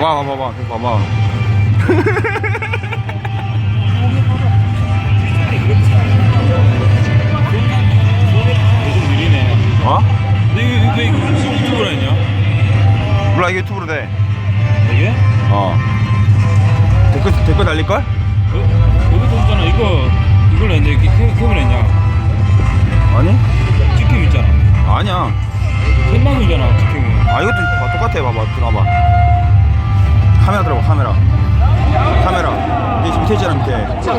봐봐. 요즘 느리네. 어? 근데 이거 왜 이거 유튜브로 했냐? 몰라 이게 유튜브로 돼. 이게? 어. 댓글 댓글 달릴걸? 어? 여기도 있잖아. 이거 이걸로 했냐? 이렇게 캠- 캠으로 했냐? 아니? 찍힘 있잖아. 아니야. 생방이잖아. 찍힘은. 아 이것도 봐, 똑같아. 봐봐 들어봐. 카메라 들어봐 카메라.